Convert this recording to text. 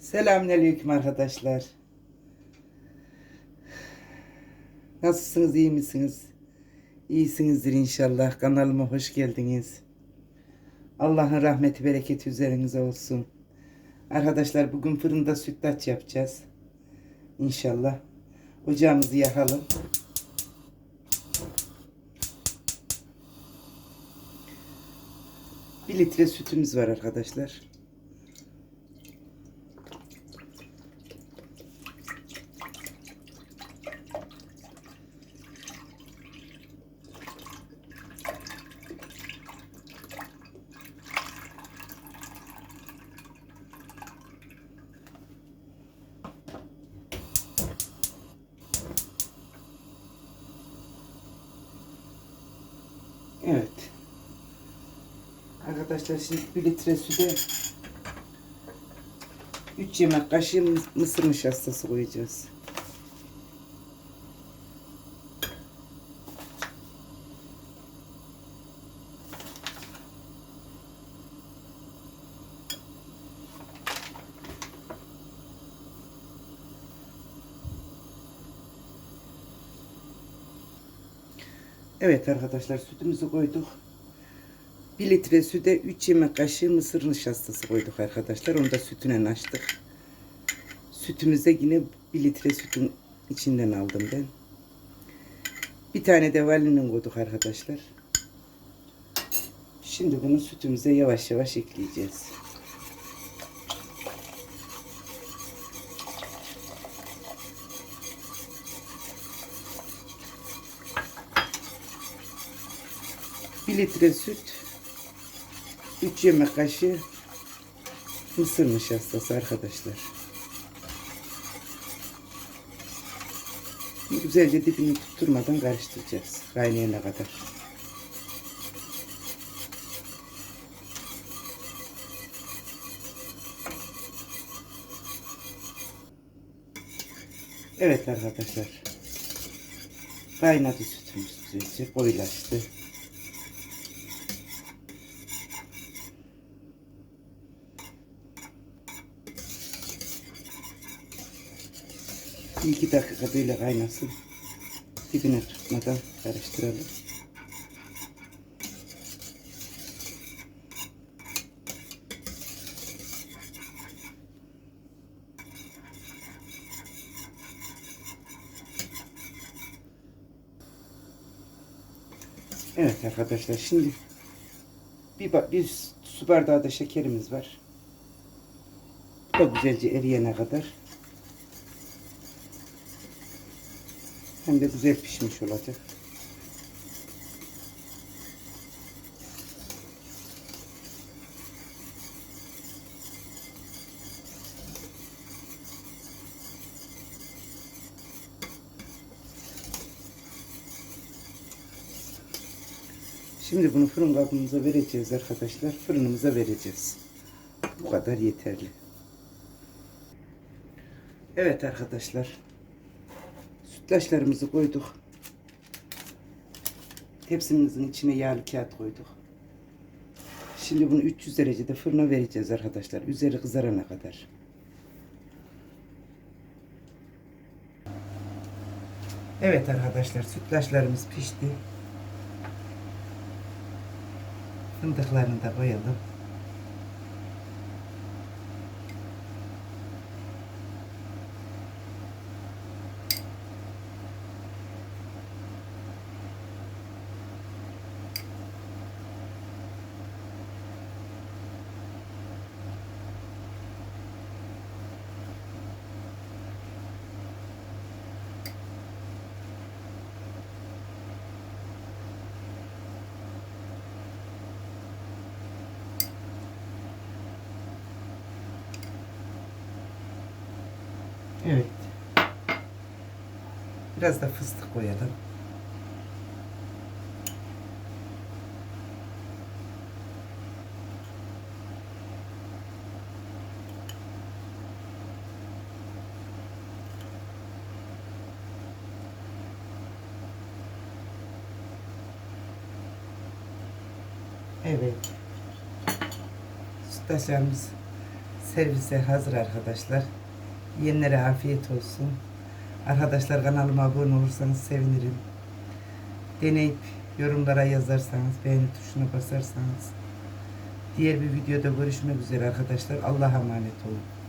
Selamünaleyküm arkadaşlar. Nasılsınız, iyi misiniz? İyisinizdir inşallah. Kanalıma hoş geldiniz. Allah'ın rahmeti, bereketi üzerinize olsun. Arkadaşlar bugün fırında sütlaç yapacağız. İnşallah. Ocağımızı yakalım. Bir litre sütümüz var arkadaşlar. Evet. Arkadaşlar şimdi bir litre süte 3 yemek kaşığı mı- mısır nişastası koyacağız. Evet arkadaşlar sütümüzü koyduk. 1 litre süte 3 yemek kaşığı mısır nişastası koyduk arkadaşlar. Onu da sütüne açtık. Sütümüze yine 1 litre sütün içinden aldım ben. Bir tane de vanilin koyduk arkadaşlar. Şimdi bunu sütümüze yavaş yavaş ekleyeceğiz. Bir litre süt, 3 yemek kaşığı mısır nişastası arkadaşlar. Güzelce dibini tutturmadan karıştıracağız kaynayana kadar. Evet arkadaşlar. Kaynadı sütümüz güzelce koyulaştı. Bir iki dakika böyle kaynasın. Dibine tutmadan karıştıralım. Evet arkadaşlar şimdi bir, bir su bardağı da şekerimiz var. Bu da güzelce eriyene kadar Hem de güzel pişmiş olacak. Şimdi bunu fırın kabımıza vereceğiz arkadaşlar. Fırınımıza vereceğiz. Bu kadar yeterli. Evet arkadaşlar. Sütlaçlarımızı koyduk. Tepsimizin içine yağlı kağıt koyduk. Şimdi bunu 300 derecede fırına vereceğiz arkadaşlar. Üzeri kızarana kadar. Evet arkadaşlar sütlaçlarımız pişti. Fındıklarını da koyalım. Evet. Biraz da fıstık koyalım. Evet. Sütlaçlarımız servise hazır arkadaşlar. Yiyenlere afiyet olsun. Arkadaşlar kanalıma abone olursanız sevinirim. Deneyip yorumlara yazarsanız, beğeni tuşuna basarsanız. Diğer bir videoda görüşmek üzere arkadaşlar. Allah'a emanet olun.